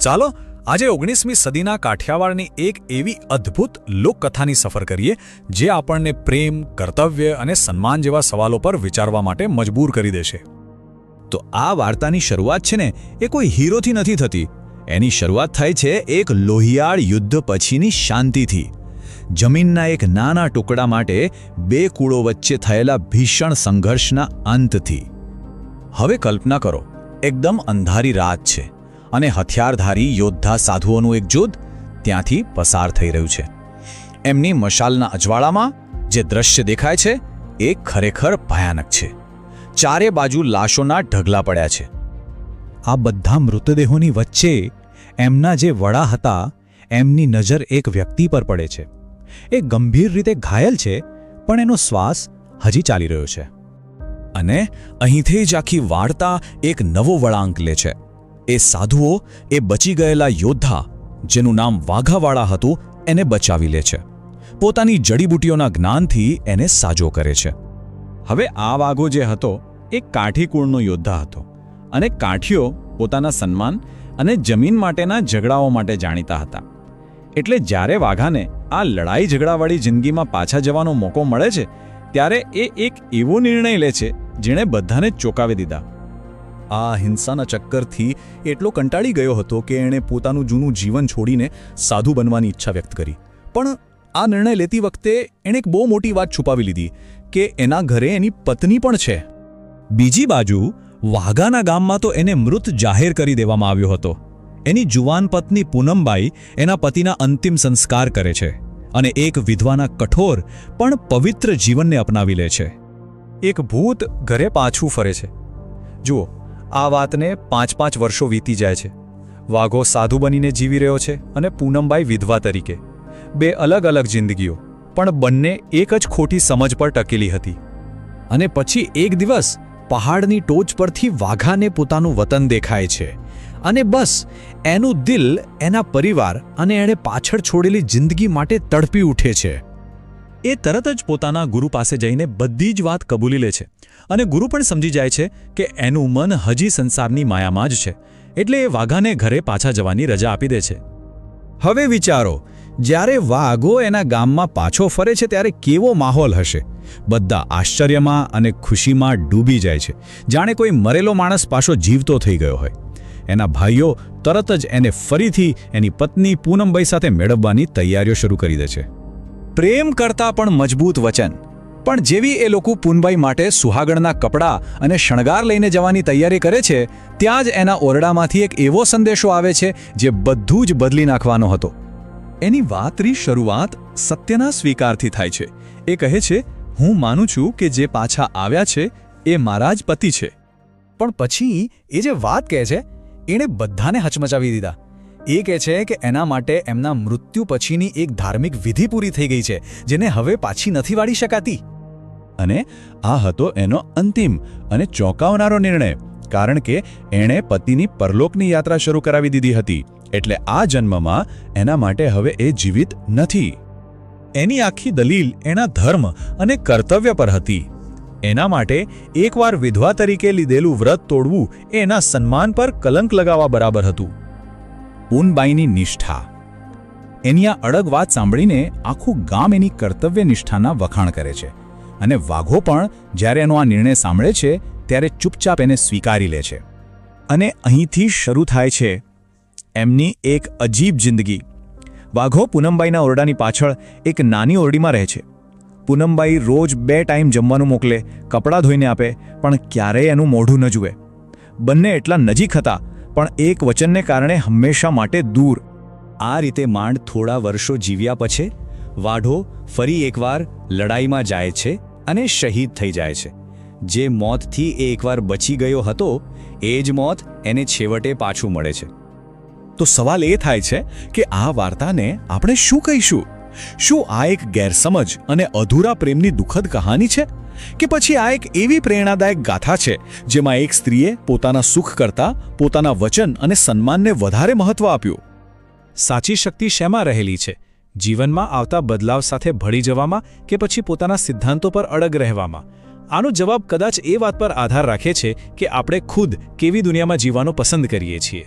ચાલો, આજે ઓગણીસમી સદીના કાઠિયાવાડની એક એવી અદ્ભુત લોકકથાની સફર કરીએ, જે આપણને પ્રેમ, કર્તવ્ય અને સન્માન જેવા સવાલો પર વિચારવા માટે મજબૂર કરી દેશે. તો આ વાર્તાની શરૂઆત છે ને, એ કોઈ હીરોથી નથી થતી. એની શરૂઆત થાય છે એક લોહિયાળ યુદ્ધ પછીની શાંતિથી. જમીનના એક નાના ટુકડા માટે બે કુળો વચ્ચે થયેલા ભીષણ સંઘર્ષના અંતથી. હવે કલ્પના કરો, એકદમ અંધારી રાત છે. અને હથિયારધારી યોદ્ધા સાધુઓનું એક જૂથ ત્યાંથી પસાર થઈ રહ્યું છે. એમની મશાલના અજવાળામાં જે દ્રશ્ય દેખાય છે, એ ખરેખર ભયાનક છે. ચારે બાજુ લાશોના ઢગલા પડ્યા છે. આ બધા મૃતદેહોની વચ્ચે એમના જે વડા હતા, એમની નજર એક વ્યક્તિ પર પડે છે. એ ગંભીર રીતે ઘાયલ છે, પણ એનો શ્વાસ હજી ચાલી રહ્યો છે. અને અહીંથી જ આખી વાર્તા એક નવો વળાંક લે છે. એ સાધુઓ એ બચી ગયેલા યોદ્ધા, જેનું નામ વાઘાવાળા હતું, એને બચાવી લે છે. પોતાની જડીબુટીઓના જ્ઞાનથી એને સાજો કરે છે. હવે આ વાઘો જે હતો, એ કાઠીકુળનો યોદ્ધા હતો અને કાઠીઓ પોતાના સન્માન અને જમીન માટેના ઝઘડાઓ માટે જાણીતા હતા. એટલે જ્યારે વાઘાને આ લડાઈ ઝઘડાવાળી જિંદગીમાં પાછા જવાનો મોકો મળે છે, ત્યારે એ એક એવો નિર્ણય લે છે, જેણે બધાને ચોંકાવી દીધા. આ હિંસાના ચક્કરથી એટલો કંટાળી ગયો હતો કે એણે પોતાનું જૂનું જીવન છોડીને સાધુ બનવાની ઈચ્છા વ્યક્ત કરી. પણ આ નિર્ણય લેતી વખતે એણે એક બહુ મોટી વાત છુપાવી લીધી કે એના ઘરે એની પત્ની પણ છે. બીજી બાજુ, વાઘાના ગામમાં તો એને મૃત જાહેર કરી દેવામાં આવ્યો હતો. એની જુવાન પત્ની પૂનમબાઈ એના પતિના અંતિમ સંસ્કાર કરે છે અને એક વિધવાના કઠોર પણ પવિત્ર જીવનને અપનાવી લે છે. એક ભૂત ઘરે પાછું ફરે છે. જુઓ આ વાતને પાંચ પાંચ વર્ષો વીતી જાય છે. વાઘો સાધુ બનીને જીવી રહ્યો છે અને પૂનમબાઈ વિધવા તરીકે. બે અલગ અલગ જિંદગીઓ, પણ બંને એક જ ખોટી સમજ પર ટકેલી હતી. અને પછી એક દિવસ પહાડની ટોચ પરથી વાઘાને પોતાનું વતન દેખાય છે. અને બસ, એનું દિલ, એના પરિવાર અને એણે પાછળ છોડેલી જિંદગી માટે તડપી ઉઠે છે. એ તરત જ પોતાના ગુરુ પાસે જઈને બધી જ વાત કબૂલી લે છે. અને ગુરુ પણ સમજી જાય છે કે એનું મન હજી સંસારની માયામાં જ છે. એટલે એ વાઘાને ઘરે પાછા જવાની રજા આપી દે છે. હવે વિચારો, જ્યારે વાઘો એના ગામમાં પાછો ફરે છે, ત્યારે કેવો માહોલ હશે? બધા આશ્ચર્યમાં અને ખુશીમાં ડૂબી જાય છે. જાણે કોઈ મરેલો માણસ પાછો જીવતો થઈ ગયો હોય. એના ભાઈઓ તરત જ એને ફરીથી એની પત્ની પૂનમભાઈ સાથે મેળવવાની તૈયારીઓ શરૂ કરી દે છે. પ્રેમ કરતા પણ મજબૂત વચન. પણ જેવી એ લોકો પૂનબાઈ માટે સુહાગણના કપડાં અને શણગાર લઈને જવાની તૈયારી કરે છે, ત્યાં જ એના ઓરડામાંથી એક એવો સંદેશો આવે છે, જે બધું જ બદલી નાખવાનો હતો. એની વાતની શરૂઆત સત્યના સ્વીકારથી થાય છે. એ કહે છે, હું માનું છું કે જે પાછા આવ્યા છે, એ મારા જ પતિ છે. પણ પછી એ જે વાત કહે છે, એણે બધાને હચમચાવી દીધા. એ કહે છે કે એના માટે એમના મૃત્યુ પછીની એક ધાર્મિક વિધિ પૂરી થઈ ગઈ છે, જેને હવે પાછી નથી વાળી શકાતી. અને આ હતો એનો અંતિમ અને ચોંકાવનારો નિર્ણય, કારણ કે એણે પતિની પરલોકની યાત્રા શરૂ કરાવી દીધી હતી, એટલે આ જન્મમાં એના માટે હવે એ જીવિત નથી. એની આખી દલીલ એના ધર્મ અને કર્તવ્ય પર હતી. એના માટે એકવાર વિધવા તરીકે લીધેલું વ્રત તોડવું એ એના સન્માન પર કલંક લગાવવા બરાબર હતું. પૂનબાઈની નિષ્ઠા. એની આ અડગ વાત સાંભળીને આખું ગામ એની કર્તવ્ય નિષ્ઠાના વખાણ કરે છે અને વાઘો પણ જ્યારે એનો આ નિર્ણય સાંભળે છે, ત્યારે ચૂપચાપ એને સ્વીકારી લે છે. અને અહીંથી શરૂ થાય છે એમની એક અજીબ જિંદગી. વાઘો પૂનમબાઈના ઓરડાની પાછળ એક નાની ઓરડીમાં રહે છે. પૂનમબાઈ રોજ બે ટાઈમ જમવાનું મોકલે, કપડાં ધોઈને આપે, પણ ક્યારેય એનું મોઢું ન જુએ. બંને એટલા નજીક હતા પણ એક વચનને કારણે હંમેશા માટે દૂર. આ રીતે માંડ થોડા વર્ષો જીવ્યા પછી, વાઢો ફરી એકવાર લડાઈમાં જાય છે અને શહીદ થઈ જાય છે. જે મોતથી એ એકવાર બચી ગયો હતો, એ જ મોત એને છેવટે પાછું મળે છે. તો સવાલ એ થાય છે કે આ વાર્તાને આપણે શું કહીશું? શું આ એક ગેરસમજ અને અધૂરા પ્રેમની દુઃખદ કહાની છે? કે પછી આ એક એવી પ્રેરણાદાયક ગાથા છે, જેમાં એક સ્ત્રીએ પોતાના સુખ કરતાં, પોતાના વચન અને સન્માનને વધારે મહત્વ આપ્યું? સાચી શક્તિ શેમાં રહેલી છે? જીવનમાં આવતા બદલાવ સાથે ભળી જવામાં કે પછી પોતાના સિદ્ધાંતો પર અડગ રહેવામાં? આનો જવાબ કદાચ એ વાત પર આધાર રાખે છે કે આપણે ખુદ કેવી દુનિયામાં જીવવાનો પસંદ કરીએ છીએ.